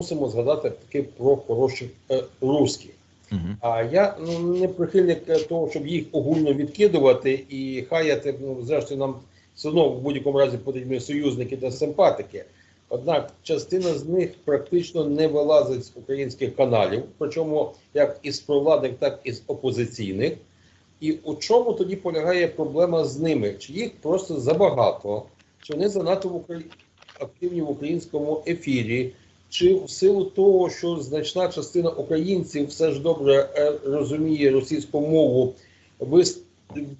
мусимо згадати таки про хороших е, русських. Мгм. А я ну, не прихильник е, того, щоб їх огульно відкидувати і хаяти. Ну, зрештою, нам все одно в будь-якому разі потрібні союзники та симпатики. Однак частина з них практично не вилазить з українських каналів, причому як із провладних, так і з опозиційних. І у чому тоді полягає проблема з ними? Чи їх просто забагато, чи вони занадто в Украї... активні в українському ефірі, чи в силу того, що значна частина українців все ж добре е, розуміє російську мову,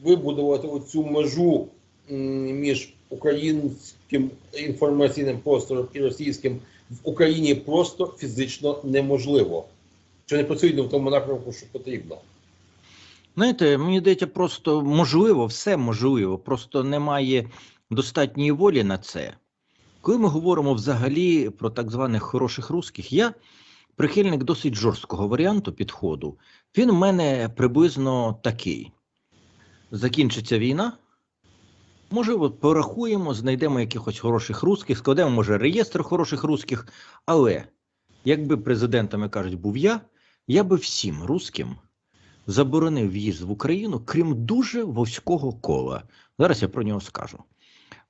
вибудувати оцю межу між українським інформаційним простором і російським в Україні просто фізично неможливо. Чи не працюють в тому напрямку, що потрібно? Знаєте, мені здається, просто можливо, все можливо, просто немає достатньої волі на це. Коли ми говоримо взагалі про так званих хороших русських, я прихильник досить жорсткого варіанту підходу. Він у мене приблизно такий: закінчиться війна. Можливо, порахуємо, знайдемо якихось хороших русських, складемо, може, реєстр хороших русських. Але якби президентами кажуть, був я, я би всім русським заборонив в'їзд в Україну, крім дуже вузького кола. Зараз я про нього скажу.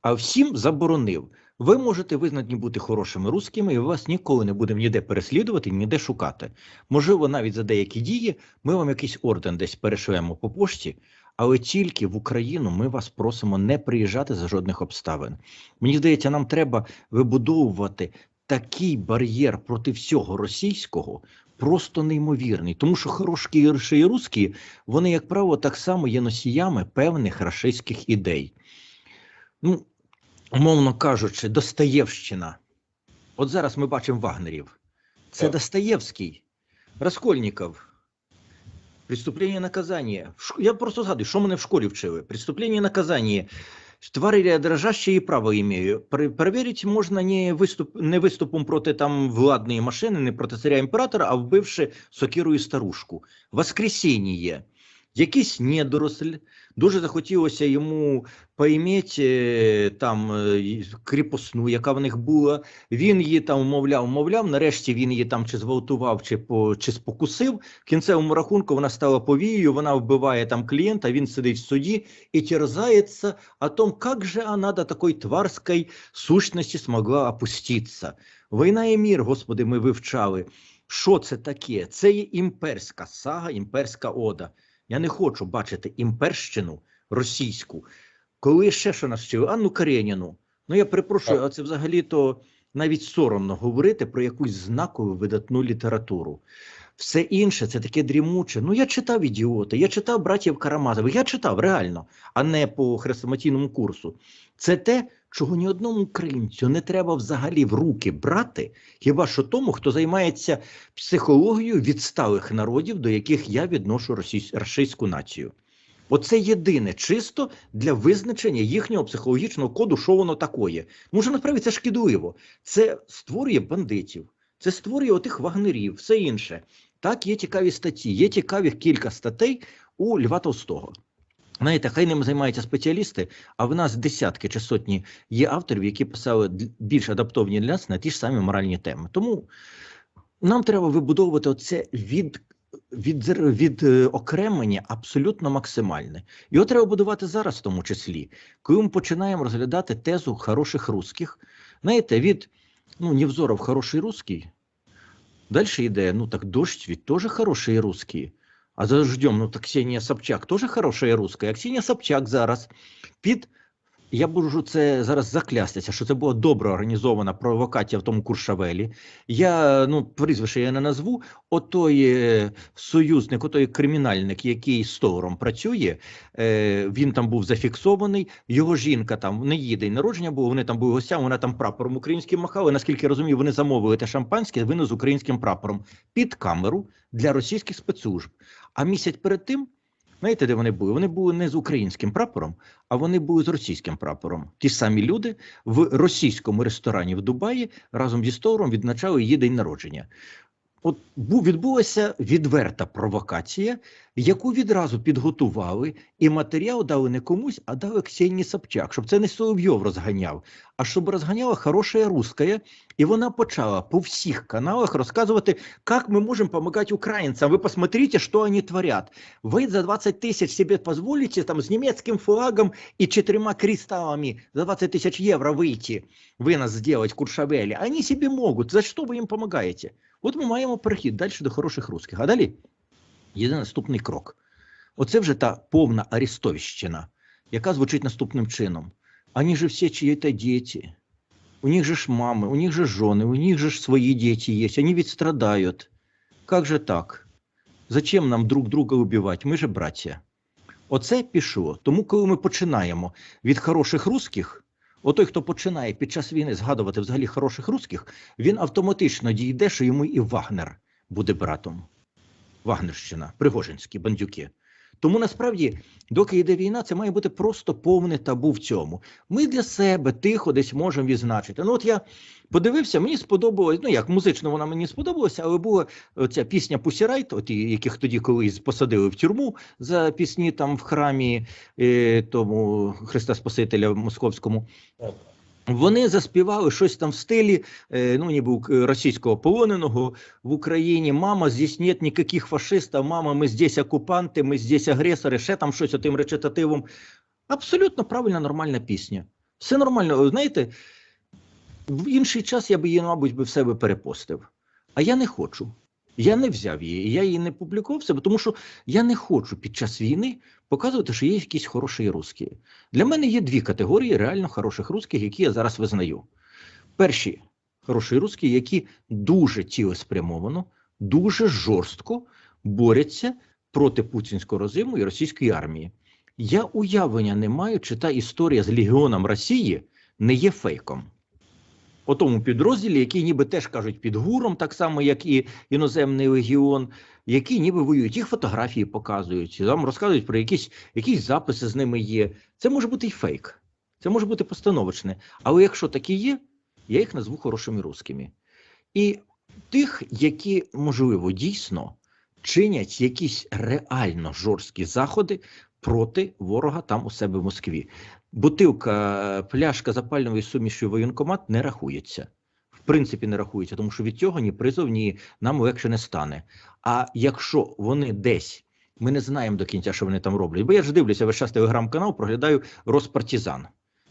А всім заборонив. Ви можете визнані бути хорошими русскими, і вас ніколи не будемо ніде переслідувати, ніде шукати. Можливо, навіть за деякі дії ми вам якийсь орден десь перешлемо по пошті, але тільки в Україну ми вас просимо не приїжджати за жодних обставин. Мені здається, нам треба вибудовувати такий бар'єр проти всього російського, просто неймовірний, тому що хороші і русські, вони, як правило, так само є носіями певних рашистських ідей. Ну, умовно кажучи, Достоєвщина. От зараз ми бачимо Вагнерів. Це Так. Достоєвський, Раскольніков. Преступлення і наказання. Я просто згадую, що мене в школі вчили. Преступлення і наказання. Твари я дрожащие і право. Пер- Перевірити можна не, виступ, не виступом проти там владної машини, не проти царя імператора, а вбивши сокиру і старушку. Воскресіння. Якийсь недоросль, дуже захотілося йому поім'ять е, там е, кріпосну, яка в них була. Він її там мовляв, мовляв. Нарешті він її там чи зґвалтував, чи по чи спокусив. В кінцевому рахунку вона стала повією, вона вбиває там клієнта. Він сидить в суді і терзається о том, як же вона до такої тварської сущності змогла опуститися. Війна і мір, господи, ми вивчали. Що це таке? Це є імперська сага, імперська ода. Я не хочу бачити імперщину російську. Коли ще що нас вчили? Анну Кареніну. Ну я перепрошую, а це взагалі-то навіть соромно говорити про якусь знакову видатну літературу. Все інше це таке дрімуче. Ну я читав ідіоти, я читав братів Карамазових, я читав реально, а не по хрестоматійному курсу. Це те, чого ні одному українцю не треба взагалі в руки брати, хіба що тому, хто займається психологією відсталих народів, до яких я відношу російсь... рашистську націю. Оце єдине чисто для визначення їхнього психологічного коду, що воно такое. Може, насправді це шкідливо. Це створює бандитів, це створює отих вагнерів, все інше. Так, є цікаві статті, є цікавих кілька статей у Льва Толстого. Знаєте, хай ним займаються спеціалісти, а в нас десятки чи сотні є авторів, які писали більш адаптовані для нас на ті ж самі моральні теми. Тому нам треба вибудовувати оце від, від, від е, окремлення абсолютно максимальне. Його треба будувати зараз, в тому числі, коли ми починаємо розглядати тезу хороших русських. Знаєте, від ну, Невзоров хороший русський. Далі йде, ну так ведь тоже хороший русский. А за дождем, ну так Ксенія Собчак теж хороша русська. А Ксенія Собчак зараз під. Я можу це зараз заклястися, що це була добре організована провокація в тому Куршавелі. Я ну прізвище я не назву. Отой е, союзник, отой кримінальник, який з Товаром працює, е, він там був зафіксований. Його жінка там не її день народження було. Вони там були гостями. Вона там прапором українським махала. Наскільки я розумію, вони замовили те шампанське вино з українським прапором під камеру для російських спецслужб. А місяць перед тим. Знаєте, де вони були? Вони були не з українським прапором, а вони були з російським прапором. Ті самі люди в російському ресторані в Дубаї разом зі Стовром відзначали її день народження. От бу- відбулася відверта провокація, яку відразу підготували, і матеріал дали не комусь, а дали Ксенії Собчак, щоб це не Соловйов розганяв, а щоб розганяла хороша руська, І вона почала по всіх каналах розказувати, як ми можемо допомагати українцям. Ви посмотрите, що вони творять. Ви за 20 тисяч себе дозволите там з німецьким флагом і чотирма кристалами за 20 тисяч євро вийти, ви нас зробити куршавелі. Вони собі можуть. За що ви їм допомагаєте? От ми маємо перехід далі до хороших русських. А далі є наступний крок. Оце вже та повна арестовщина, яка звучить наступним чином. Они же все чьи-то дети. У них же ж мамы, у них же жены, у них же ж свои дети есть. Они ведь страдают. Как же так? Зачем нам друг друга убивать? Ми же браття. Оце пішло. Тому, коли ми починаємо від хороших русських, отой, хто починає під час війни згадувати взагалі хороших русських, він автоматично дійде, що йому і Вагнер буде братом. Вагнерщина, Пригожинські, бандюки. Тому насправді, доки йде війна, це має бути просто повне табу в цьому. Ми для себе тихо десь можемо відзначити. Ну, от я подивився, мені сподобалось, ну як музично вона мені сподобалася, але була ця пісня Пусірайт, от яких тоді колись посадили в тюрму за пісні там в храмі е, тому Христа Спасителя Московському. Вони заспівали щось там в стилі, е, ну ніби російського полоненого в Україні. Мама, здесь нет ніяких фашистів, мама, ми здесь окупанти, ми здесь агресори, ще там щось отим речитативом. Абсолютно правильна, нормальна пісня. Все нормально. Знаєте, в інший час я би її, мабуть, би в себе перепостив. А я не хочу. Я не взяв її, я її не публікував себе, тому що я не хочу під час війни показувати, що є якісь хороші русські. Для мене є дві категорії реально хороших русських, які я зараз визнаю. Перші хороші русські, які дуже цілеспрямовано, дуже жорстко борються проти путінського режиму і російської армії. Я уявлення не маю, чи та історія з Легіоном Росії не є фейком. У тому підрозділі, який ніби теж кажуть під гуром, так само, як і іноземний легіон, які ніби воюють, їх фотографії показують, там розказують про якісь, якісь записи з ними є. Це може бути і фейк, це може бути постановочне. Але якщо такі є, я їх назву хорошими русскими. І тих, які, можливо, дійсно чинять якісь реально жорсткі заходи проти ворога там у себе в Москві. Бутилка, пляшка запальної суміші воєнкомат не рахується. В принципі, не рахується, тому що від цього ні призов, ні нам легше не стане. А якщо вони десь, ми не знаємо до кінця, що вони там роблять. Бо я ж дивлюся весь час телеграм-канал, проглядаю Роспартизан.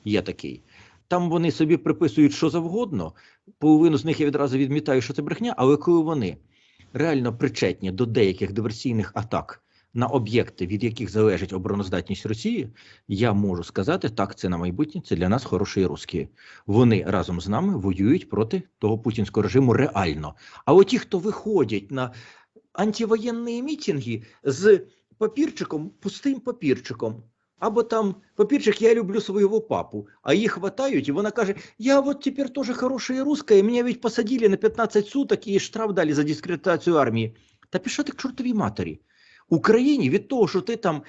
Є такий. Там вони собі приписують що завгодно. Половину з них я відразу відмітаю, що це брехня, але коли вони реально причетні до деяких диверсійних атак на об'єкти, від яких залежить обороноздатність Росії, я можу сказати, так, це на майбутнє, це для нас хороші русські. Вони разом з нами воюють проти того путінського режиму реально. А от ті, хто виходять на антивоєнні мітинги з папірчиком, пустим папірчиком. Або там папірчик, я люблю свого папу, а їх хватають, і вона каже: Я от тепер теж хороша русская, мене ведь посадили на 15 суток і штраф дали за дискредитацію армії. Та пішла ти к чортовій матері. Україні від того, що ти там,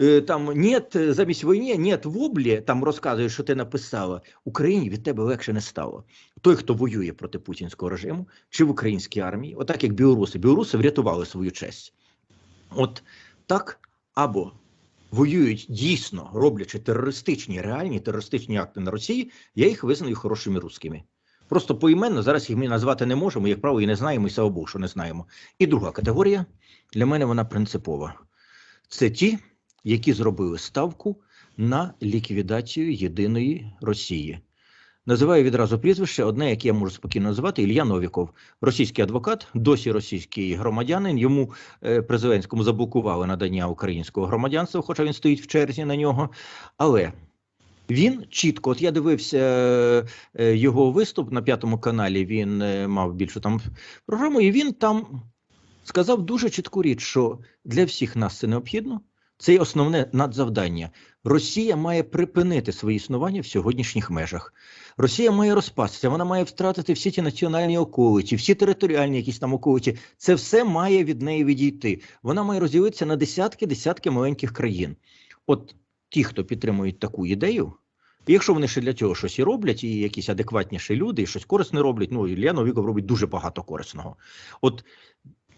е, там нет замість війни, нет воблі, там розказуєш, що ти написала, Україні від тебе легше не стало. Той, хто воює проти путінського режиму, чи в українській армії, отак як білоруси. Білоруси врятували свою честь. От так або воюють дійсно, роблячи терористичні, реальні терористичні акти на Росії, я їх визнаю хорошими русскими. Просто поіменно зараз їх ми назвати не можемо, як правило, і не знаємо, і слава Богу, що не знаємо. І друга категорія для мене вона принципова. Це ті, які зробили ставку на ліквідацію єдиної Росії. Називаю відразу прізвище, одне, яке я можу спокійно назвати, Ілля Новіков, російський адвокат, досі російський громадянин. Йому е, при Зеленському заблокували надання українського громадянства, хоча він стоїть в черзі на нього. Але він чітко, от я дивився е, його виступ на п'ятому каналі. Він е, мав більшу там програму, і він там сказав дуже чітку річ, що для всіх нас це необхідно. Це є основне надзавдання. Росія має припинити своє існування в сьогоднішніх межах. Росія має розпастися, вона має втратити всі ті національні околиці, всі територіальні якісь там околиці. Це все має від неї відійти. Вона має розділитися на десятки, десятки маленьких країн. От ті, хто підтримують таку ідею, і якщо вони ще для цього щось і роблять, і якісь адекватніші люди, і щось корисне роблять, ну Ілля Новіков робить дуже багато корисного. От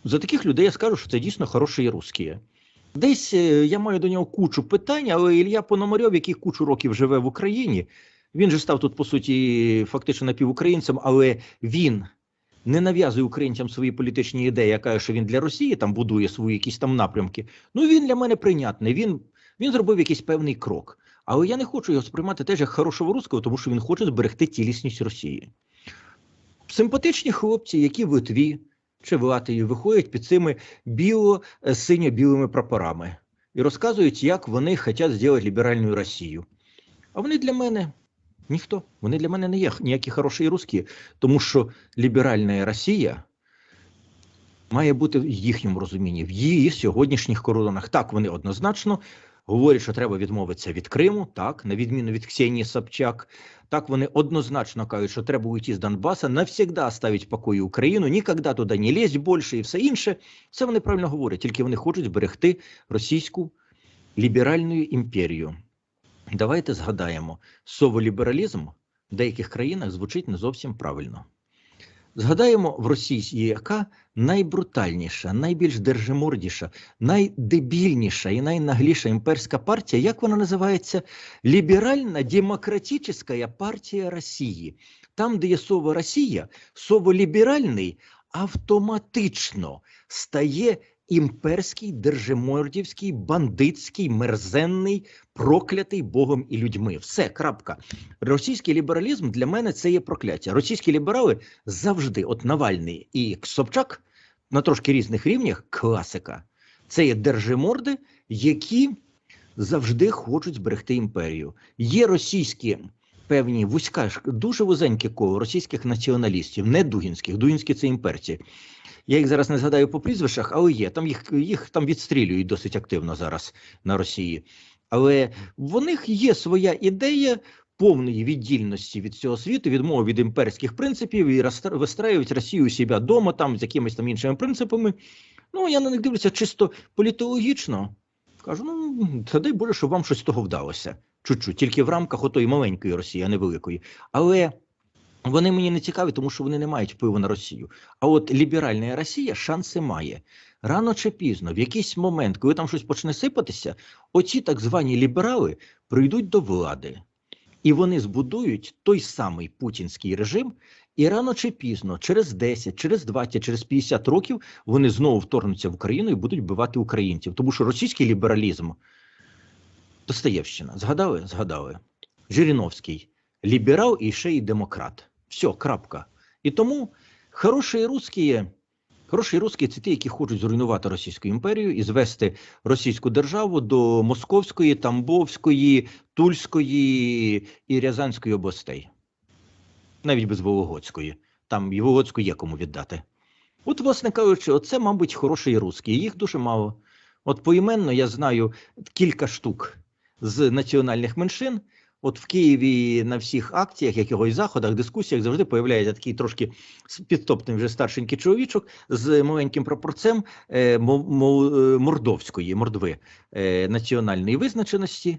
за таких людей я скажу, що це дійсно хороші русські. Десь е, я маю до нього кучу питань, але Ілля Пономарьов, який кучу років живе в Україні, Він же став тут, по суті, фактично напівукраїнцем, але він не нав'язує українцям свої політичні ідеї, а каже, що він для Росії там будує свої якісь там напрямки. Ну він для мене прийнятний. Він, він зробив якийсь певний крок. Але я не хочу його сприймати теж як хорошого руського, тому що він хоче зберегти цілісність Росії. Симпатичні хлопці, які в Литві чи в Латвії виходять під цими біло-синьо-білими прапорами і розказують, як вони хочуть зробити ліберальну Росію. А вони для мене ніхто. Вони для мене не є ніякі хороші русські, тому що ліберальна Росія має бути в їхньому розумінні, в її сьогоднішніх кордонах. Так, вони однозначно говорять, що треба відмовитися від Криму, так, на відміну від Ксенії Собчак. Так, вони однозначно кажуть, що треба уйти з Донбаса, навсегда оставить в Україну, ніколи туди не лізь більше і все інше. Це вони правильно говорять, тільки вони хочуть зберегти російську ліберальну імперію. Давайте згадаємо, соволібералізм в деяких країнах звучить не зовсім правильно. Згадаємо в Росії, яка найбрутальніша, найбільш держимордіша, найдебільніша і найнагліша імперська партія, як вона називається? Ліберальна демократична партія Росії. Там, де є слово Росія, слово ліберальний автоматично стає імперський, держимордівський, бандитський, мерзенний, проклятий Богом і людьми. Все, крапка. Російський лібералізм для мене це є прокляття. Російські ліберали завжди, от Навальний і Собчак, на трошки різних рівнях, класика. Це є держиморди, які завжди хочуть зберегти імперію. Є російські певні вузька, дуже вузеньке коло російських націоналістів, не дугінських. Дугінські це імперці. Я їх зараз не згадаю по прізвищах, але є. Там їх, їх там відстрілюють досить активно зараз на Росії. Але в них є своя ідея повної віддільності від цього світу, відмови від імперських принципів і вистраюють Росію у себе вдома, там з якимись там іншими принципами. Ну, я на них дивлюся чисто політологічно. Кажу, ну, та дай Боже, щоб вам щось з того вдалося. Чуть-чуть, тільки в рамках отої маленької Росії, а не великої. Але вони мені не цікаві, тому що вони не мають впливу на Росію. А от ліберальна Росія шанси має. Рано чи пізно, в якийсь момент, коли там щось почне сипатися, оці так звані ліберали прийдуть до влади. І вони збудують той самий путінський режим, і рано чи пізно, через 10, через 20, через 50 років, вони знову вторгнуться в Україну і будуть вбивати українців. Тому що російський лібералізм Достоєвщина. Згадали? Згадали. Жириновський ліберал і ще й демократ. Все, крапка. І тому хороші русські, хороші русські це ті, які хочуть зруйнувати Російську імперію і звести російську державу до Московської, Тамбовської, Тульської і Рязанської областей. Навіть без Вологодської. Там і Вологодську є кому віддати. От, власне кажучи, оце, мабуть, хороші русські. Їх дуже мало. От поіменно я знаю кілька штук з національних меншин. От в Києві на всіх акціях, якихось заходах, дискусіях завжди появляється такий трошки підтоптаний вже старшенький чоловічок з маленьким прапорцем е, е, мордовської, мордви е, національної визначеності.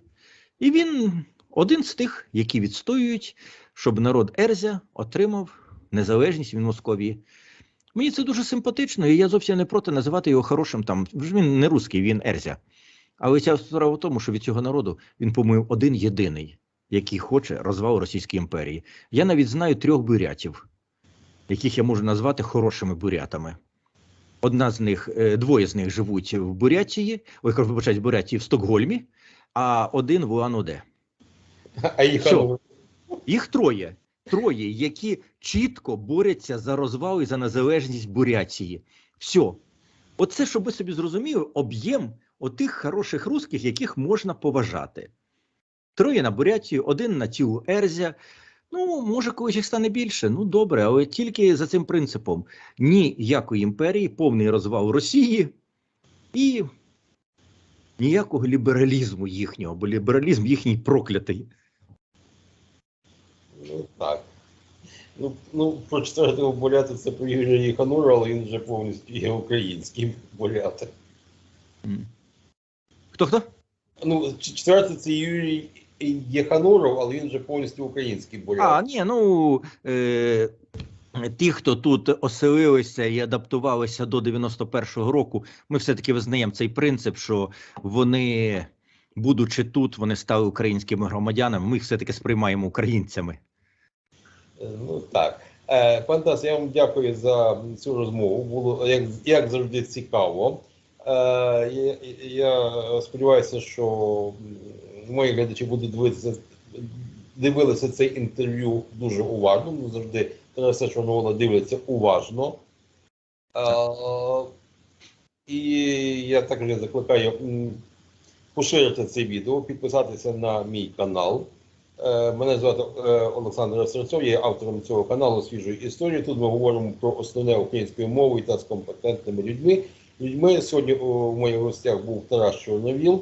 І він один з тих, які відстоюють, щоб народ Ерзя отримав незалежність від Московії. Мені це дуже симпатично, і я зовсім не проти називати його хорошим там. Він не русський, він Ерзя. Але ця справа в тому, що від цього народу він, по-моєму, один єдиний, який хоче розвал Російської імперії. Я навіть знаю трьох бурятів, яких я можу назвати хорошими бурятами. Одна з них, е, двоє з них живуть в Бурятії, ой, вибачаюсь, в Бурятії в Стокгольмі, а один в Улан-Уде. А їх Все. Їх троє. Троє, які чітко борються за розвал і за незалежність Бурятії. Все. Оце, щоб ви собі зрозуміли, об'єм отих хороших русських, яких можна поважати. Троє на Бурятію, один на тілу Ерзя. Ну, може, колись їх стане більше. Ну, добре, але тільки за цим принципом: ніякої імперії, повний розвал Росії і ніякого лібералізму їхнього, бо лібералізм їхній проклятий. ну, так. Ну, ну, про четвертого бурята це про Юрія Єханура, але він вже повністю є українським. М. Хто хто? Ну, четвертий це Юрій Єхануров, але він вже повністю український бурят. А, ні, ну е, ті, хто тут оселилися і адаптувалися до 91-го року, ми все-таки визнаємо цей принцип, що вони будучи тут, вони стали українськими громадянами. Ми їх все-таки сприймаємо українцями. Е, Ну так. Е, Пан Тас, я вам дякую за цю розмову. Було як, як завжди цікаво. Е, я, я сподіваюся, що мої глядачі будуть дивитися, дивилися це інтерв'ю дуже уважно. Ну, завжди Тараса Чорновола дивляться уважно. Е, і я також закликаю поширити це відео, підписатися на мій канал. Е, Мене звати е, Олександр Серцов, я є автором цього каналу свіжої історії. Тут ми говоримо про основне українською мовою та з компетентними людьми. Людьми сьогодні у моїх гостях був Тарас Чорновіл.